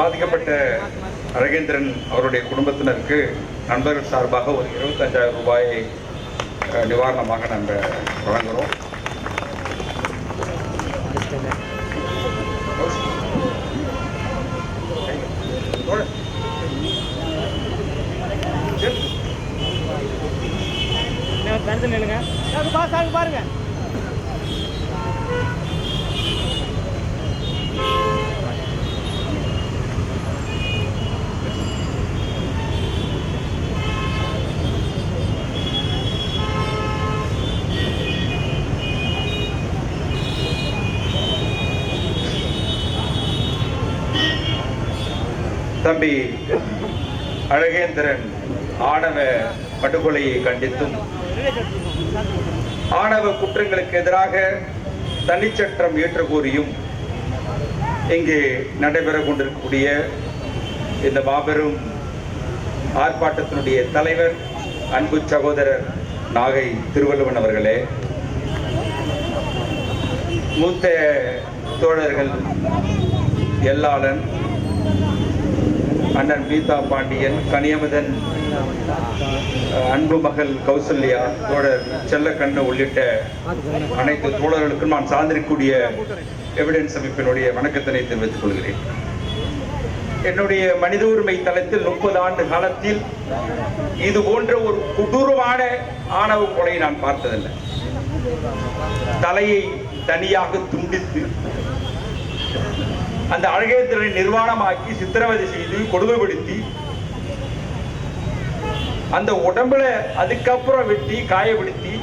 பாதிக்கப்பட்ட அழகேந்திரன் அவருடைய குடும்பத்தினருக்கு நண்பர்கள் சார்பாக ஒரு இருபத்தஞ்சாயிரம் ரூபாயை நிவாரணமாக நாங்கள் வழங்குகிறோம் கருத்து நில்லுங்க பா சாங்க பாருங்க தம்பி அழகேந்திரன் ஆணவ படுகொலையை கண்டித்தும் ஆணவ குற்றங்களுக்கு எதிராக தனிச்சட்டம் ஏற்ற கோரியும் இங்கு நடைபெற கொண்டிருக்கக்கூடிய இந்த மாபெரும் ஆர்ப்பாட்டத்தினுடைய தலைவர் அன்பு சகோதரர் நாகை திருவள்ளுவன் அவர்களே மூத்த தோழர்கள் எல்லாளன் அண்ணன் பீதா பாண்டியன் கனியமுதன் அன்பு மகள் கௌசல்யா தோழர் செல்லக்கண்ணு உள்ளிட்ட அனைத்து தோழர்களுக்கும் நான் சார்ந்திருக்கக்கூடிய எவிடன்ஸ் அமைப்பினுடைய வணக்கத்தினை தெரிவித்துக் கொள்கிறேன். என்னுடைய மனித உரிமை தளத்தில் முப்பது ஆண்டு காலத்தில் இது போன்ற ஒரு கொடூரமான ஆணவ கொலை நான் பார்த்ததில்லை. தலையை தனியாக துண்டித்து அந்த அழகேந்திரனை நிர்வாணமாக்கி சித்திரவதை செய்து கொடுமைப்படுத்தி அந்த உடம்புல அதுக்கப்புறம் வெட்டி காயப்படுத்தி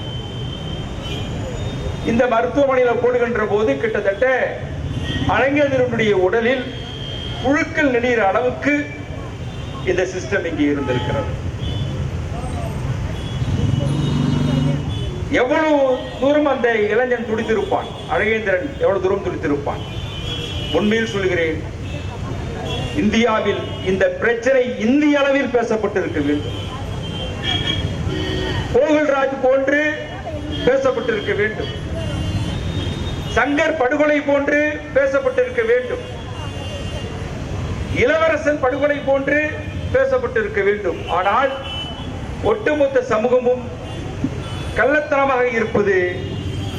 இந்த மருத்துவமனையில போடுகின்ற போது கிட்டத்தட்ட அழகேந்திரனுடைய உடலில் புழுக்கள் நெடிகிற அளவுக்கு இந்த சிஸ்டம் இங்கே இருந்திருக்கிறது. எவ்வளவு தூரம் அந்த இளைஞன் துடித்திருப்பான்? அழகேந்திரன் எவ்வளவு தூரம் துடித்திருப்பான்? உண்மையில் சொல்கிறேன் இந்தியாவில் இந்த பிரச்சனை இந்திய அளவில் பேசப்பட்டிருக்க வேண்டும் கோகுல்ராஜ் போன்று பேசப்பட்டிருக்க வேண்டும். சங்கர் படுகொலை போன்று பேசப்பட்டிருக்க வேண்டும். இளவரசன் படுகொலை போன்று பேசப்பட்டிருக்க வேண்டும். ஆனால் ஒட்டுமொத்த சமூகமும் கள்ளத்தனமாக இருப்பது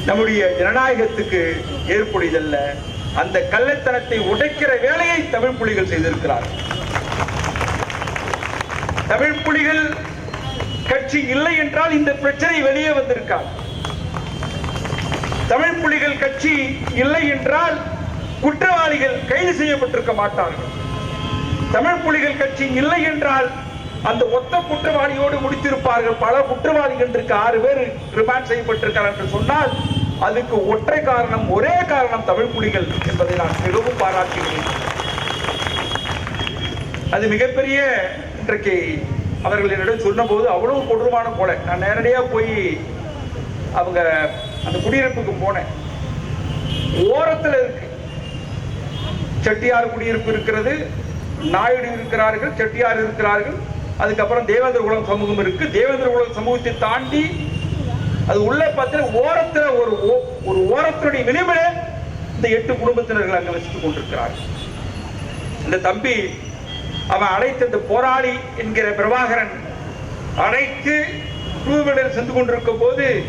நம்முடைய ஜனநாயகத்துக்கு ஏற்புடையதல்ல. அந்த கள்ளத்தனத்தை உடைக்கிற வேலையை தமிழ் புலிகள் செய்திருக்கிறார்கள். தமிழ் புலிகள் கட்சி இல்லை என்றால் இந்த பிரச்சனை வெளியே வந்திருக்காது. தமிழ் புலிகள் கட்சி இல்லை என்றால் குற்றவாளிகள் கைது செய்யப்பட்டிருக்க மாட்டார்கள். தமிழ் புலிகள் கட்சி இல்லை என்றால் அந்த ஒத்த குற்றவாளியோடு முடித்திருப்பார்கள். பல குற்றவாளிகள் இருக்கு. ஆறு பேர் ரிமாண்ட் செய்யப்பட்டிருக்கிறார் என்று சொன்னால் அதுக்கு ஒற்றை காரணம் ஒரே காரணம் தமிழ் புலிகள் என்பதை நான் மிகவும் பாராட்டுகிறேன். அது மிகப்பெரிய இன்றைக்கு அவர்கள் என்னிடம் சொன்னபோது அவ்வளவு கொடூரமான கொலை நான் நேரடியாக போய் அவங்க அந்த குடியிருப்புக்கு போனேன். ஓரத்தில் இருக்கு. செட்டியார் குடியிருப்பு இருக்கிறது நாயுடு இருக்கிறார்கள் செட்டியார் இருக்கிறார்கள் அதுக்கப்புறம் தேவேந்திர குலம் சமூகம் இருக்கு. தேவேந்திர குலம் சமூகத்தை தாண்டி அது உள்ள பார்த்து ஓரத்துல ஒரு ஓ- ஒரு ஓரத்தினுடைய விளிம்பில இந்த எட்டு குடும்பத்தினர்கள் அங்க வசித்துக் கொண்டிருக்கிறார்கள் இந்த தம்பி அவன் அழைத்த இந்த போராளி என்கிற பிரபாகரன் அழைத்து டூவீலர் சென்று கொண்டிருக்கும் போது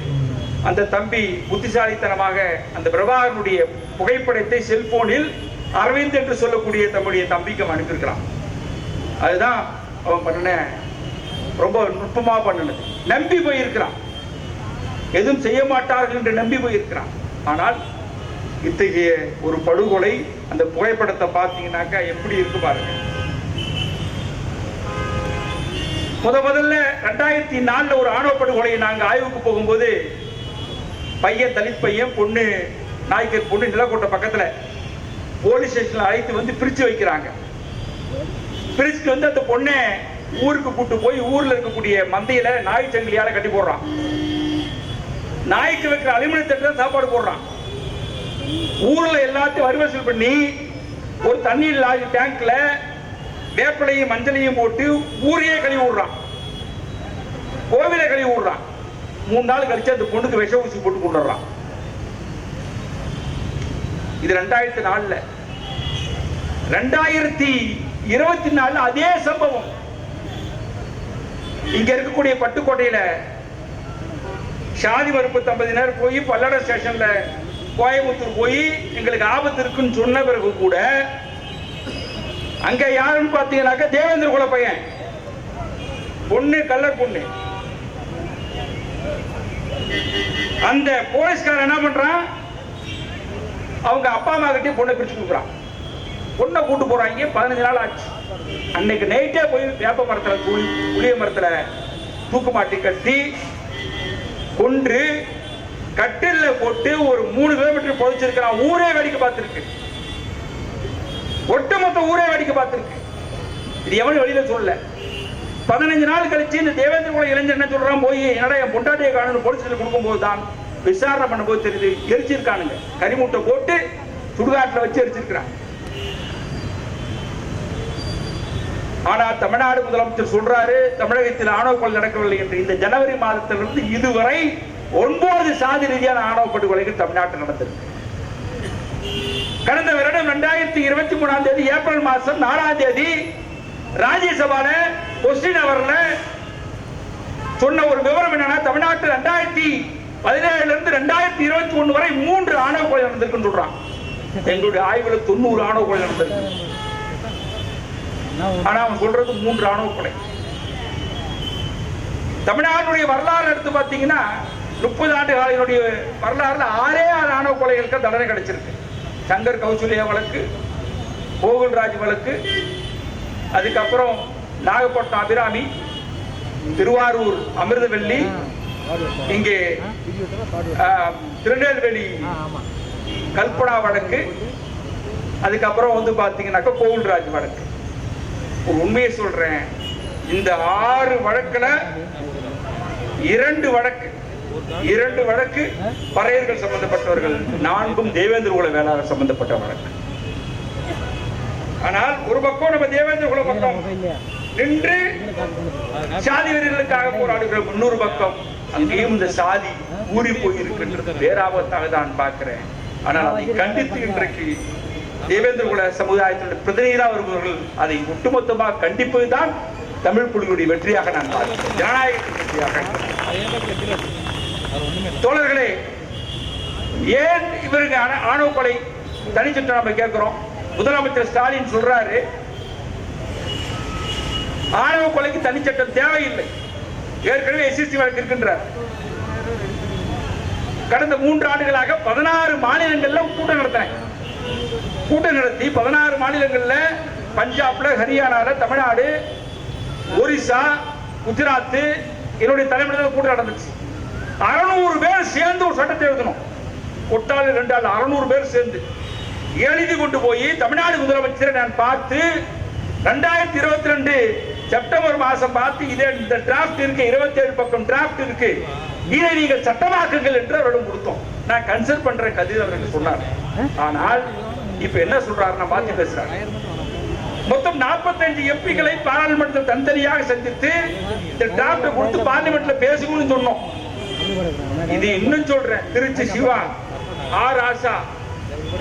அந்த தம்பி புத்திசாலித்தனமாக அந்த பிரபாகரனுடைய புகைப்படத்தை செல்போனில் அரவிந்த் என்று சொல்லக்கூடிய தம்முடைய தம்பிக்கு அவன் அனுப்பியிருக்கிறான். அதுதான் அவன் பண்ணின ரொம்ப நுட்பமாக பண்ணினது. நம்பி போயிருக்கிறான். எதுவும் செய்ய மாட்டார்கள் என்று நம்பி போயிருக்கிறான். ஆனால் இத்தகைய ஒரு படுகொலை அந்த புகைப்படத்தை பார்த்தீங்கன்னாக்கா எப்படி இருக்கு பாருங்க. முத முதல்ல ரெண்டாயிரத்தி நாலுல ஒரு ஆணவ படுகொலை நாங்க ஆய்வுக்கு போகும்போது பையன் தலித் பையன் பொண்ணு நாய்க்கர் பொண்ணு நிலக்கோட்டை பக்கத்துல போலீஸ் ஸ்டேஷன்ல அழைத்து வந்து பிரிச்சு வைக்கிறாங்க. பிரிச்சுட்டு வந்து அந்த பொண்ணை ஊருக்கு கூட்டு போய் ஊர்ல இருக்கக்கூடிய மந்தையில நாய் சங்கிலியால கட்டி போடுறான். நாய்க்கு வைக்கிற அலுமினிய தட்டுல சாப்பாடு போடுறான். ஊர்ல எல்லாத்தையும் வரிவசூல் பண்ணி ஒரு தண்ணீர் லாரி டேங்க்ல வேப்பிலையும் மஞ்சளையும் போட்டு ஊரையே கழுவி விடுறான். கோவிலை கழுவி விடுறான். மூணு நாள் கழிச்சு அந்த பொண்ணுக்கு விஷ ஊசி போட்டு கொண்டுடுறான். இது ரெண்டாயிரத்தி நாலுல. ரெண்டாயிரத்தி இருபத்தி நாலு அதே சம்பவம். இங்க இருக்கக்கூடிய பட்டுக்கோட்டையில சாதி மறுப்பு தம்பதியினர் போய் பல்லட ஸ்டேஷன்ல கோயம்புத்தூர் போய் எங்களுக்கு ஆபத்து இருக்குன்னு சொன்ன பிறகு கூட அங்க யாருன்னு பாத்தீங்கன்னாக்க தேவேந்திர குல பையன். பொண்ணு கல்லர் பொண்ணு. அந்த போலீஸ்காரன் என்ன பண்றான்? அவங்க அப்பா அம்மா கிட்டே பொண்ணை பிரிச்சு கொடுக்குறான். பொண்ணை கூட்டு போறாங்க பதினஞ்சு நாள் ஆச்சு. அன்னைக்கு நைட்டே போய் வேப்ப மரத்துல தூளி புளிய மரத்துல தூக்கு மாட்டி கட்டி கொன்று கட்டில்ல போட்டு ஒரு மூணு கிலோமீட்டர் புதைச்சிருக்கிறான் ஊரே வேடிக்கை பார்த்திருக்கு. ஒட்டுமொத்த ஊரே வேடிக்கை பார்த்திருக்கு. இது எவனும் வெளியில சொல்லல. பதினஞ்சு நாள் கழிச்சு இந்த தேவேந்திர குல இளைஞர் என்ன சொல்றான்? போய் என்னடா என் பொண்டாட்டியை காணுன்னு போலீஸ்ல கொடுக்கும்போது தான் விசாரணை பண்ணும்போது தெரியுது எரிச்சிருக்கானுங்க. கரிமூட்டை போட்டு சுடுகாட்டில் வச்சு எரிச்சிருக்கிறான். ஆனால் தமிழ்நாடு முதலமைச்சர் சொல்றாரு தமிழகத்தில் ஆணவ கொலை நடக்கவில்லை என்று. இந்த ஜனவரி மாதத்திலிருந்து இதுவரை ஒன்பது சாதி ரீதியான ஆணவ படுகொலைகள் தமிழ்நாட்டில் நடந்திருக்கு கடந்த வருடம் இரண்டாயிரத்தி இருபத்தி மூணாம் தேதி ஏப்ரல் மாசம் நாலாம் தேதி ராஜ்யசபால கொஸ்டின் அவர்ல சொன்ன ஒரு விவரம் என்னன்னா தமிழ்நாட்டில் ரெண்டாயிரத்தி பதினேழுல இருந்து ரெண்டாயிரத்தி இருபத்தி ஒண்ணு வரை மூன்று ஆணவ கொலை நடந்திருக்குன்னு சொல்றான் எங்களுடைய ஆய்வுல தொண்ணூறு ஆணவ கொலை நடந்திருக்கு. ஆனா அவன் சொல்றது மூன்று ஆணவ கொலை. தமிழ்நாட்டுடைய வரலாறு எடுத்து பார்த்தீங்கன்னா முப்பது ஆண்டு காலினுடைய வரலாறுல ஆறே ஆறு ஆணவ கொலைகளுக்கு தண்டனை கிடைச்சிருக்கு. சங்கர் கௌசல்யா வழக்கு கோகுல்ராஜ் வழக்கு அதுக்கப்புறம் நாகப்பட்டினம் அபிராமி திருவாரூர் அமிர்தவல்லி இங்கே திருநெல்வேலி கல்பனா வழக்கு அதுக்கப்புறம் வந்து பார்த்தீங்கன்னாக்கா கோகுல்ராஜ் வழக்கு. ஒரு உண்மையை சொல்றேன். இந்த ஆறு வழக்குல இரண்டு வழக்கு இரண்டு வழக்கு பறையர்கள் சம்பந்தப்பட்டவர்கள் நான்கும் தேவேந்திர குல வேளாளர் சம்பந்தப்பட்ட வழக்கு. ஆனால் ஒரு பக்கம் நம்ம தேவேந்திர குல பக்கம் நின்று சாதி வெறிகளுக்காக போராடுகிற இன்னொரு பக்கம் அங்கேயும் இந்த சாதி ஊறி போயிருக்கின்றது. பேராபத்தாக தான் பார்க்கிறேன். ஆனால் அதை கண்டித்து இன்றைக்கு தேவேந்திரகுல சமுதாயத்தினுடைய பிரதிநிதியாக வருபவர்கள் அதை ஒட்டுமொத்தமாக கண்டிப்பது தான் தமிழ் புலிகளுடைய வெற்றியாக நான் பார்க்கிறேன். ஜனநாயகத்தின் வெற்றியாக தோழர்களே ஏன் இவருக்கு ஆணவ கொலை தனிச்சட்டம் நம்ம கேட்கிறோம்? முதலமைச்சர் ஸ்டாலின் சொல்றாரு ஆணவ கொலைக்கு தனிச்சட்டம் தேவையில்லை. ஏற்கனவே எஸ்எஸ்சி வழக்கு இருக்கின்றார். கடந்த மூன்று ஆண்டுகளாக பதினாறு மாநிலங்கள்ல கூட்டம் நடத்தினேன். கூட்டம் நடத்தி பதினாறு மாநிலங்களில் பஞ்சாப்ல ஹரியானால தமிழ்நாடு ஒரிசா குஜராத் என்னுடைய தலைமையில் கூட்டம் நடந்துச்சு. அறுநூறு பேர் சேர்ந்து ஒரு சட்டத்தை எழுதணும். ஒட்டாள் ரெண்டு ஆள் அறுநூறு பேர் சேர்ந்து. எழுதி கொண்டு போய் தமிழ்நாடு முதலமைச்சரை நான் பார்த்து ரெண்டாயிரத்தி இருபத்தி ரெண்டு செப்டம்பர் மாசம் பார்த்து இதே இந்த டிராஃப்ட் இருக்கு இருபத்தி ஏழு பக்கம் டிராஃப்ட் இருக்கு. இதை நீங்கள் சட்டமாக்குங்கள் என்று அவரிடம் கொடுத்தோம். நான் கன்சல்ட் பண்றேன் கதிர் அவர்கள் சொன்னார். ஆனால் இப்ப என்ன சொல்றாருன்னா நான் மாத்தி பேசுறாரு. மொத்தம் 45 எம்பிகளை பாராளுமன்றத்தில் தனித்தனியாக சந்தித்து இந்த டிராப்ட் கொடுத்து பார்லிமெண்ட்ல பேசணும்னு சொன்னோம். இது இன்னும் சொல்றேன் திருச்சி சிவா ஆர் ஆசா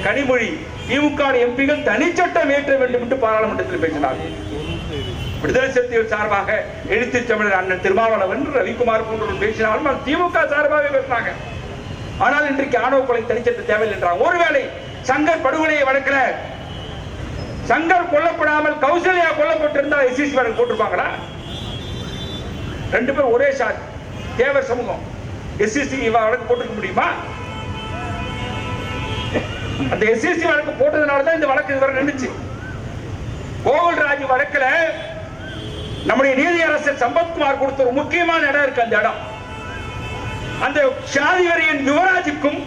கனிமொழி திமுக எம்பிகள் தனிச்சட்டம் ஏற்ற வேண்டும் என்று பாராளுமன்றத்தில் பேசினார் விடுதலை சிறுத்தைகள் சார்பாக எழுத்து தமிழர் அண்ணன் திருமாவளவன் ரவிக்குமார் போன்றவர்கள் பேசினாலும் திமுக சார்பாக பேசினாங்க. ஆனால் இன்றைக்கு ஆணவ கொலை தனிச்சட்டம் தேவையில்லை என்றாங்க. ஒருவேளை சங்கர் படுகொலையை வழக்கில் சங்கர் கொல்லப்படாமல் கௌசல்யா கொல்லப்பட்டிருந்தால் எஸ்எஸ்சி வழக்கு போட்டிருப்பாங்களா? ரெண்டு பேரும் ஒரே சாதி தேவர் சமூகம். எஸ்எஸ்சி வழக்கு போட்டிருக்க முடியுமா? அந்த எஸ்எஸ்சி வழக்கு போட்டதுனால தான் இந்த வழக்கு இதுவரை நின்றுச்சு கோகுல்ராஜ் வழக்கில் நம்முடைய நீதியரசர் சம்பத்குமார் கொடுத்த ஒரு முக்கியமான இடம் இருக்கு அந்த இடம். அந்த சாதிவரியின் யுவராஜுக்கும்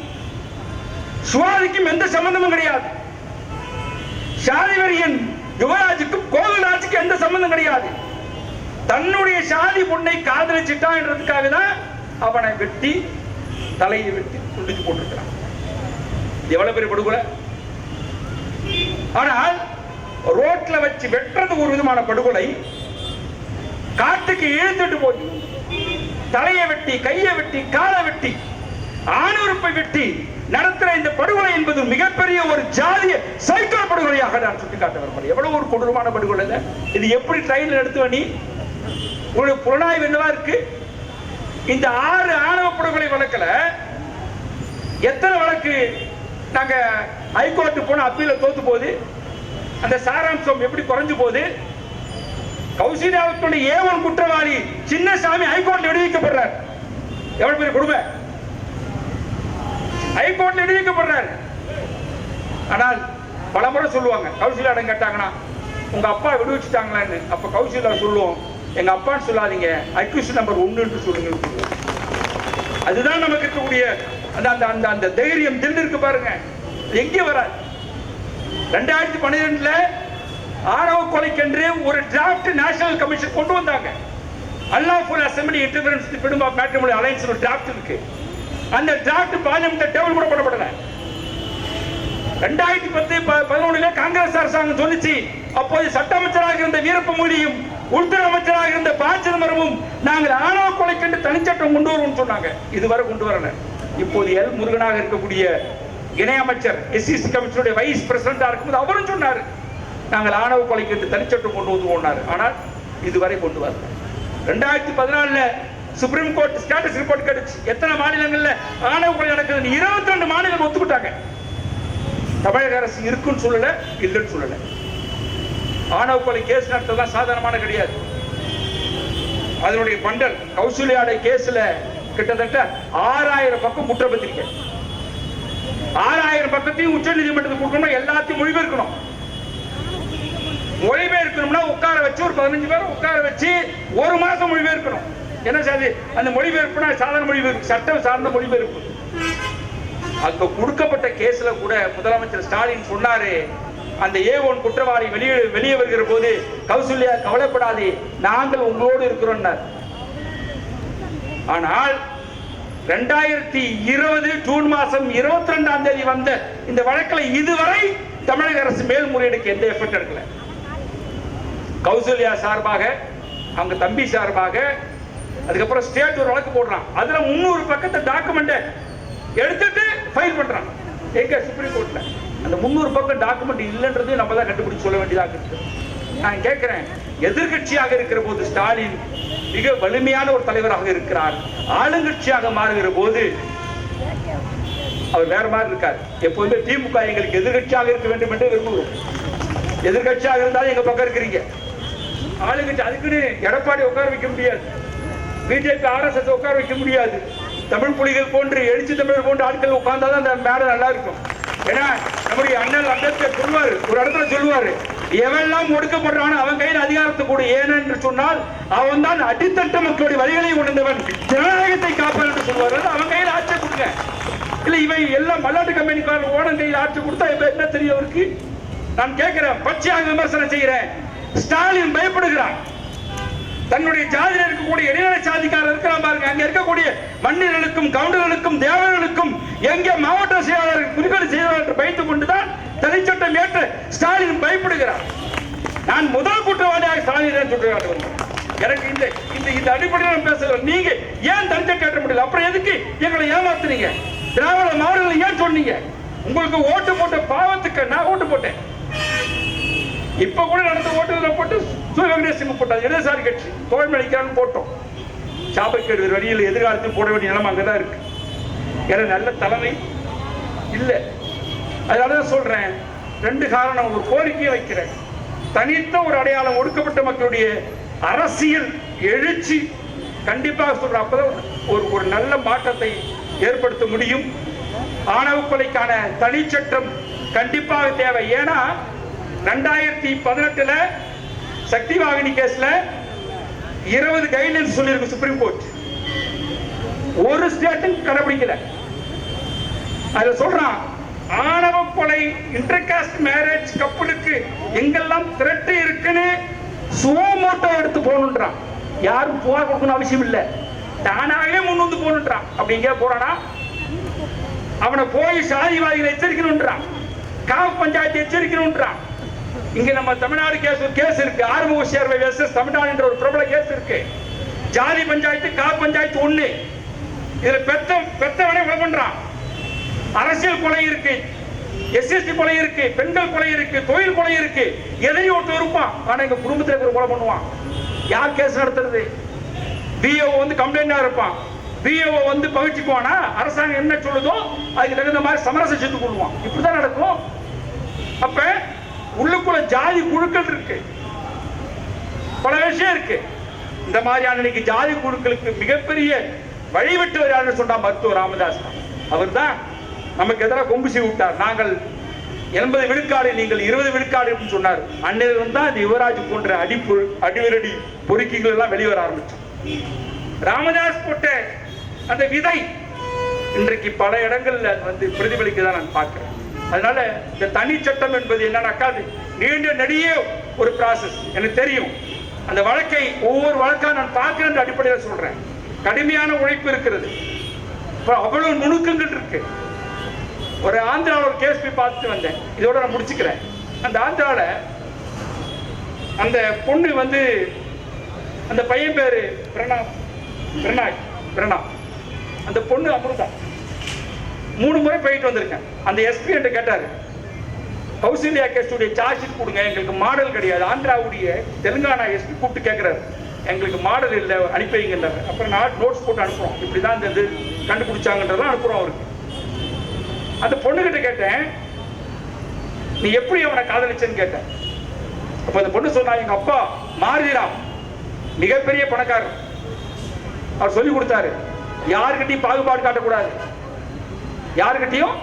சுவாதிக்கும் எந்த சம்பந்தமும் கிடையாது. சாதிவரியன் யுவராஜுக்கும் கோகுல்ராஜுக்கு எந்த சம்பந்தம் கிடையாது. தன்னுடைய சாதி பொண்ணை காதலிச்சிட்டான்றதுக்காக தான் அவனை வெட்டி தலையை வெட்டி துண்டிச்சு போட்டிருக்கிறான். எவ்வளவு பெரிய படுகொலை ஆனால் ரோட்ல வச்சு வெட்டுறது ஒரு விதமான படுகொலை. காட்டுக்கு இழுத்துட்டு போய் தலையை வெட்டி கையை வெட்டி காலை வெட்டி ஆணுறுப்பை வெட்டி நடத்துற இந்த படுகொலை என்பது மிகப்பெரிய ஒரு ஜாதிய சைக்கோ படுகொலையாக நான் சுட்டிக்காட்ட விரும்புகிறேன். எவ்வளவு ஒரு கொடூரமான படுகொலை இது எப்படி ட்ரெயினில் எடுத்துவ நீ? உங்களுக்கு புலனாய்வு என்னவா இருக்கு? இந்த ஆறு ஆணவ படுகொலை வழக்கில் எத்தனை வழக்கு நாங்க ஹைகோர்ட்டு போன அப்பீல தோத்து போகுது? அந்த சாராம்சம் எப்படி குறைஞ்சு போகுது? கௌசல்யாவுடைய ஏவன் குற்றவாளி சின்னசாமி ஹைகோர்ட்ல விடுவிக்கப்படுறார். எவ்வளவு பெரிய கொடுமை? ஹைகோர்ட்ல விடுவிக்கப்படுறார். ஆனால் பல முறை சொல்லுவாங்க இடம் கேட்டாங்கன்னா உங்க அப்பா விடுவிச்சுட்டாங்களான்னு. அப்ப கௌசிலா சொல்லுவோம் எங்க அப்பான்னு சொல்லாதீங்க அக்யூஸ் நம்பர் ஒன்னு சொல்லுங்க அதுதான் நமக்கு இருக்கக்கூடிய அந்த அந்த அந்த அந்த தைரியம் தில்லு இருக்கு பாருங்க. எங்கே வராது. ரெண்டாயிரத்தி பன்னிரெண்டுல ஆணவ கொலைக்கென்று ஒரு டிராப்ட் நேஷனல் கமிஷன் கொண்டு வந்தாங்க. அல்லாஹ்ஃபுல் அசம்பிளி இன்டர்ஃபரன்ஸ் பிடும்பா மேட்ரிமோனி அலைன்ஸ் ஒரு டிராப்ட் இருக்கு. அந்த டிராப்ட் பார்லிமெண்ட் டேபிள் கூட போடப்படல. ரெண்டாயிரத்தி பத்து பதினொன்னுல காங்கிரஸ் அரசாங்கம் சொல்லிச்சு அப்போது சட்ட அமைச்சராக இருந்த வீரப்ப மொழியும் உள்துறை அமைச்சராக இருந்த ப. சிதம்பரமும் நாங்கள் ஆணவ கொலைக்கென்று தனிச்சட்டம் கொண்டு வருவோம்னு சொன்னாங்க. இதுவரை கொண்டு வரல. இப்போது எல். முருகனாக இருக்கக்கூடிய இணையமைச்சர் எஸ்சிசி கமிஷனுடைய வைஸ் பிரசிடண்டா இருக்கும்போது அவரும் சொன்னார் நாங்கள் ஆணவ கொலைக்கு தனிச்சட்டம் கொண்டு வருவோம்னாரு ஆனால் இதுவரை கொண்டு வரல. ரெண்டாயிரத்தி பதினாலுல சுப்ரீம் கோர்ட் ஸ்டேட்டஸ் ரிப்போர்ட் கிடைச்சு. எத்தனை மாநிலங்கள்ல ஆணவ கொலை நடக்குதுன்னு இருபத்தி ரெண்டு மாநிலம் ஒத்துக்கிட்டாங்க. தமிழக அரசு இருக்குன்னு சொல்லல இல்லைன்னு சொல்லல. ஆணவ கொலை கேஸ் நடத்தலாம் சாதாரணமான கிடையாது. அதனுடைய பண்டல் கௌசல்யாடைய கேஸ்ல கிட்டத்தட்ட ஆறாயிரம் பக்கம் குற்றப்பத்திரிக்கை ஆறாயிரம் பக்கத்தையும் உச்ச நீதிமன்றத்துக்கு கொடுக்கணும் எல்லாத்தையும் மொழிபெயர்க்கணும். மொழிபெயர்க்கணும்னா உட்கார வச்சு ஒரு பதினஞ்சு பேரை உட்கார வச்சு ஒரு மாதம் மொழிபெயர்க்கணும். என்ன சாதி? அந்த மொழிபெயர்ப்புனா சாதாரண மொழிபெயர்ப்பு சட்டம் சார்ந்த மொழிபெயர்ப்பு. அங்க கொடுக்கப்பட்ட கேஸ்ல கூட முதலமைச்சர் ஸ்டாலின் சொன்னாரு அந்த ஏ ஒன் குற்றவாளி வெளியே வெளியே வருகிற போது கௌசல்யா கவலைப்படாதே நாங்கள் உங்களோடு இருக்கிறோம் ஆனால் ரெண்டாயிரத்தி இருபது ஜூன் மாசம் இருபத்தி ரெண்டாம் தேதி வந்த இந்த வழக்கில் இதுவரை தமிழக அரசு மேல்முறையீடுக்கு எந்த எஃபர்ட் எடுக்கல. கௌசல்யா சார்பாக அவங்க தம்பி சார்பாக அதுக்கப்புறம் ஸ்டேட் ஒரு வழக்கு போடுறான். அதுல முன்னூறு பக்கத்தை டாக்குமெண்ட் எடுத்துட்டு ஃபைல் பண்றான். எங்க சுப்ரீம் கோர்ட்ல அந்த முந்நூறு பக்கம் டாக்குமெண்ட் இல்லைன்றது நம்ம தான் கண்டுபிடிச்சு சொல்ல வேண்டியதாக இருக்கு நான் கேட்கிறேன் எதிர்க்கட்சியாக இருக்கிற போது ஸ்டாலின் மிக வலிமையான ஒரு தலைவராக இருக்கிறார். ஆளுங்கட்சியாக மாறுகிற போது அவர் வேற மாதிரி இருக்கார். எப்போதுமே திமுக எங்களுக்கு எதிர்க்கட்சியாக இருக்க வேண்டும் என்று விரும்புகிறோம். எதிர்க்கட்சியாக இருந்தாலும் எங்க பக்கம் இருக்கிறீங்க? ஆளுங்கட்சி அதுக்குன்னு எடப்பாடி உட்கார வைக்க முடியாது. பிஜேபி ஆர்எஸ்எஸ் உட்கார வைக்க முடியாது. தமிழ் புலிகள் போன்று எழுச்சி தமிழர் போன்ற ஆட்கள் உட்கார்ந்தாதான் அந்த மேடை நல்லா இருக்கும் ஏன்னா நம்முடைய அண்ணல் அம்பேத்கர் சொல்லுவார் ஒரு இடத்துல சொல்லுவார் எவெல்லாம் ஒடுக்கப்படுறானோ அவன் கையில் அதிகாரத்தை கூட ஏனென்று சொன்னால் அவன் தான் அடித்தட்ட மக்களுடைய வழிகளை உணர்ந்தவன். ஜனநாயகத்தை காப்பான் என்று சொல்லுவார். அவன் கையில் ஆட்சி கொடுங்க. இல்ல இவன் எல்லாம் மல்லாட்டு கம்பெனிக்காரன் ஓடன் கையில் ஆட்சி கொடுத்தா இப்ப என்ன தெரியும் அவருக்கு? நான் கேட்கிறேன் பச்சையாக விமர்சனம் செய்கிறேன் ஸ்டாலின் பயப்படுகிறான் தன்னுடைய ஜாதியில் இருக்கக்கூடிய இடைநிலை சாதிக்காரர் இருக்கிறான் பாருங்க. அங்க இருக்கக்கூடிய மன்னிர்களுக்கும் கவுண்டர்களுக்கும் தேவர்களுக்கும் எங்கே மாவட்ட செயலாளர்கள் குறிப்பிட செய்தார் என்று பயந்து கொண்டுதான் தனிச்சட்டம் ஏற்று ஸ்டாலின் பயப்படுகிறார். நான் முதல் குற்றவாளியாக ஸ்டாலின் சொல்றாங்க எனக்கு இந்த இந்த இந்த அடிப்படையில் நான் பேசுகிறேன். நீங்க ஏன் தனிச்சட்டம் கேட்ட முடியல? அப்புறம் எதுக்கு எங்களை ஏமாத்துனீங்க? திராவிட மாவட்டங்களை ஏன் சொன்னீங்க? உங்களுக்கு ஓட்டு போட்ட பாவத்துக்கு நான் ஓட்டு போட்டேன். இப்ப கூட நடந்த ஓட்டுல போட்டு சு வெங்கடேசன் போட்டார் இடதுசாரி கட்சி தோல்வி அளிக்கிறான்னு போட்டோம். சாபக்கேடு வேறு வழியில் எதிர்காலத்தில் போட வேண்டிய நிலைமை அங்கதான் இருக்கு. ஏன்னா நல்ல தலைமை இல்லை. அதனால தான் சொல்றேன். ரெண்டு காரணம். ஒரு கோரிக்கையை வைக்கிறேன். தனித்த ஒரு அடையாளம் ஒடுக்கப்பட்ட மக்களுடைய அரசியல் எழுச்சி கண்டிப்பாக சொல்ற அப்பதான் ஒரு ஒரு நல்ல மாற்றத்தை ஏற்படுத்த முடியும். ஆணவ கொலைக்கான தனிச்சட்டம் கண்டிப்பாக தேவை. ஏன்னா ரெண்டாயிரத்தி பதினெட்டுல சக்தி வாகினி கேஸ்ல இருபது கைட்லைன்ஸ் சொல்லியிருக்கு சுப்ரீம் கோர்ட் ஒரு ஸ்டேட்டும் கடைபிடிக்கல. அதுல சொல்றான் ஆணவ கொலை இன்டர்காஸ்ட் மேரேஜ் கப்பலுக்கு எங்கெல்லாம் திரட்டு இருக்குன்னு சுவமோட்டோ எடுத்து போகணுன்றான். யாரும் புகார் கொடுக்கணும் அவசியம் இல்லை. தானாகவே முன் வந்து போகணுன்றான். அப்படி எங்கேயா போறானா? அவனை போய் சாதிவாதிகளை எச்சரிக்கணுன்றான். காவ் பஞ்சாயத்து எச்சரிக்கணுன்றான். இங்க நம்ம தமிழ்நாடு கேஸ் கேஸ் இருக்கு. ஆறுமுக சேர்வை வேசஸ் தமிழ்நாடு என்ற ஒரு பிரபல கேஸ் இருக்கு. ஜாதி பஞ்சாயத்து கா பஞ்சாயத்து ஒண்ணு. இதுல பெத்த பெத்தவனே கொலை பண்றான். அரசியல் கொலை இருக்கு. எஸ்எஸ்டி கொலை இருக்கு. பெண்கள் கொலை இருக்கு. தொழில் கொலை இருக்கு. எதையும் ஒருத்தர் இருப்பான் ஆனா எங்க குடும்பத்தில் இருக்கிற கொலை பண்ணுவான். யார் கேஸ் நடத்துறது? பிஓ வந்து கம்ப்ளைண்டா இருப்பான். பிஓ வந்து பகிர்ச்சிக்குவானா? அரசாங்கம் என்ன சொல்லுதோ அதுக்கு தகுந்த மாதிரி சமரசம் செஞ்சு கொள்வான் இப்படிதான் நடக்கும். அப்ப உள்ளுக்குள்ள ஜாதி குழுக்கள் இருக்கு. பல விஷயம் இருக்கு. இந்த மாதிரியான இன்னைக்கு ஜாதி குழுக்களுக்கு மிகப்பெரிய வழிவிட்டவர் யாருன்னு சொன்னா மருத்துவர் ராமதாஸ் அவர் தான் நமக்கு எதிராக கொம்பு செய்ய விட்டார். நாங்கள் எண்பது விழுக்காடு நீங்கள் இருபது விழுக்காடு அப்படின்னு சொன்னார். அன்னையிலிருந்து தான் இந்த யுவராஜ் போன்ற அடிப்பு அடிவிரடி பொறுக்கிகள் எல்லாம் வெளிவர ஆரம்பிச்சோம் ராமதாஸ் போட்ட அந்த விதை இன்றைக்கு பல இடங்கள்ல வந்து பிரதிபலிக்க தான் நான் பார்க்கிறேன். அதனால இந்த தனி சட்டம் என்பது என்னன்னாக்கா நீண்ட நெடிய ஒரு ப்ராசஸ் எனக்கு தெரியும். அந்த வழக்கை ஒவ்வொரு வழக்காக நான் பார்க்கிற அடிப்படையில் சொல்றேன். கடுமையான உழைப்பு இருக்கிறது. இப்போ அவ்வளவு நுணுக்கங்கள் இருக்கு. ஒரு ஆந்திராவில் ஒரு கேஸ் போய் பார்த்துட்டு வந்தேன். இதோட நான் முடிச்சுக்கிறேன். அந்த ஆந்திராவில் அந்த பொண்ணு வந்து அந்த பையன் பேரு பிரணா பிரணாய். பிரணா அந்த பொண்ணு அமிர்தா மூணு முறை போயிட்டு வந்திருக்கேன். அந்த எஸ்பி என்கிட்ட கேட்டாரு கௌசல்யா கேஸ்டுடைய சார்ஜ் ஷீட் கொடுங்க எங்களுக்கு மாடல் கிடையாது. ஆந்திராவுடைய தெலுங்கானா எஸ்பி கூப்பிட்டு கேட்குறாரு எங்களுக்கு மாடல் இல்லை அனுப்பி வைங்கல்ல அப்புறம் நான் நோட்ஸ் போட்டு அனுப்புறோம். இப்படி தான் இந்த இது கண்டுபிடிச்சாங்கன்றதெல்லாம் அனுப்புறோம் அவருக்கு. அந்த பொண்ணுகிட்ட கேட்டேன் நீ எப்படி அவனை காதலிச்சேன்னு கேட்டேன். அப்ப அந்த பொண்ணு சொன்னா எங்க அப்பா மாருதிராம் மிகப்பெரிய பணக்காரர். அவர் சொல்லி கொடுத்தாரு யாருக்கிட்டையும் பாகுபாடு காட்டக்கூடாது. யாருக்கிட்டையும்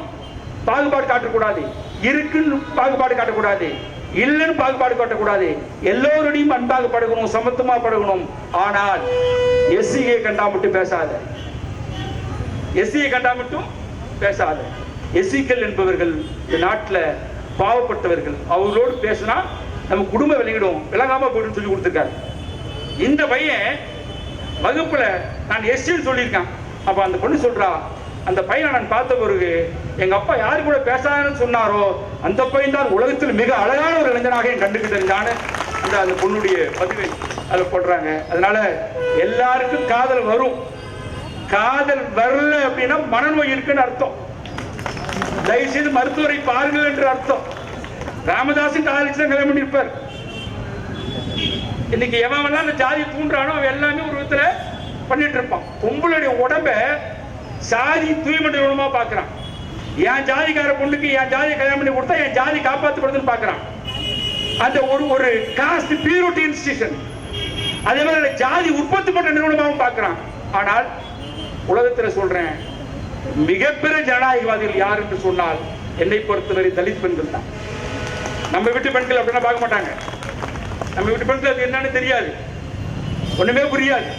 பாகுபாடு காட்டக்கூடாது. இருக்குன்னு பாகுபாடு காட்டக்கூடாது. இல்லைன்னு பாகுபாடு காட்டக்கூடாது. எல்லோருடையும் அன்பாக படுகணும் சமத்துமா படுகணும் ஆனால் எஸ்சியை கண்டா மட்டும் பேசாத. எஸ்சியை கண்டா மட்டும் பேசாத. எஸ்சிக்கள் என்பவர்கள் இந்த நாட்டில் பாவப்பட்டவர்கள். அவர்களோடு பேசினா நம்ம குடும்பம் விளங்கிடும். விளங்காம போயிடும் சொல்லி கொடுத்துருக்காரு. இந்த பையன் வகுப்புல நான் எஸ்சின்னு சொல்லியிருக்கேன். அப்ப அந்த பொண்ணு சொல்றா அந்த பையனை நான் பார்த்த பிறகு எங்க அப்பா யாரு கூட பேசாதன்னு சொன்னாரோ அந்த பையன் தான் உலகத்தில் மிக அழகான ஒரு இளைஞனாக என் கண்டுக்கு தெரிஞ்சான்னு அந்த அந்த பொண்ணுடைய பதிவை அதில் போடுறாங்க. அதனால எல்லாருக்கும் காதல் வரும். காதல் வரல அப்படின்னா மனநோய் இருக்குன்னு அர்த்தம். தயவு செய்து மருத்துவரை பாருங்கள் என்று அர்த்தம். ராமதாசன் காதலிச்சு தான் கல்யாணம் பண்ணியிருப்பார். இன்னைக்கு எவன் அந்த ஜாதி தூண்டுறானோ அவன் எல்லாமே ஒரு விதத்துல பண்ணிட்டு இருப்பான். பொம்பளுடைய உடம்ப சாதி தூய்மண்டலமா பார்க்குறான். என் ஜாதிக்கார பொண்ணுக்கு என் ஜாதியை கல்யாணம் பண்ணி கொடுத்தா என் ஜாதி காப்பாற்றப்படுதுன்னு பார்க்குறான். அந்த ஒரு ஒரு காஸ்ட் பியூரிட்டி இன்ஸ்டிடியூஷன் அதே மாதிரி ஜாதி உற்பத்தி பண்ற நிறுவனமாகவும் பார்க்குறான். ஆனால் உலகத்துல சொல்றேன் மிகப்பெரிய ஜனநாயகவாதிகள் யார் என்று சொன்னால் என்னை பொறுத்தவரை தலித் பெண்கள் தான். நம்ம வீட்டு பெண்கள் அப்படின்னா பார்க்க மாட்டாங்க. நம்ம வீட்டு பெண்கள் அது என்னன்னு தெரியாது. ஒண்ணுமே புரியாது.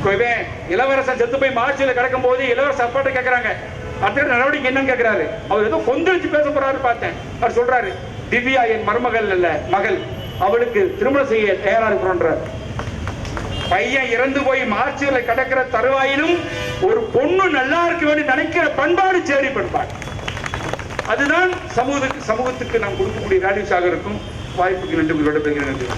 இப்போ இளவரசன் செத்து போய் மார்ச்சில் கிடக்கும் போது இளவரசர் அப்பாட்ட கேட்கறாங்க அடுத்த நடவடிக்கை என்னன்னு கேட்கறாரு அவர் ஏதோ கொந்தளிச்சு பேச போறாரு பார்த்தேன். அவர் சொல்றாரு திவ்யா என் மருமகள் அல்ல மகள். அவளுக்கு திருமணம் செய்ய தயாரா இருக்கிறோன்றார். பையன் இறந்து போய் மார்ச்சில் கிடக்கிற தருவாயிலும் ஒரு பொண்ணு நல்லா இருக்க வேண்டி நினைக்கிற பண்பாடு சேரி பண்பாடு. அதுதான் சமூகத்துக்கு சமூகத்துக்கு நாம் கொடுக்கக்கூடிய வேல்யூஸாக இருக்கும். வாய்ப்புக்கு நன்றி உங்களோட பேசுகிறேன் நன்றி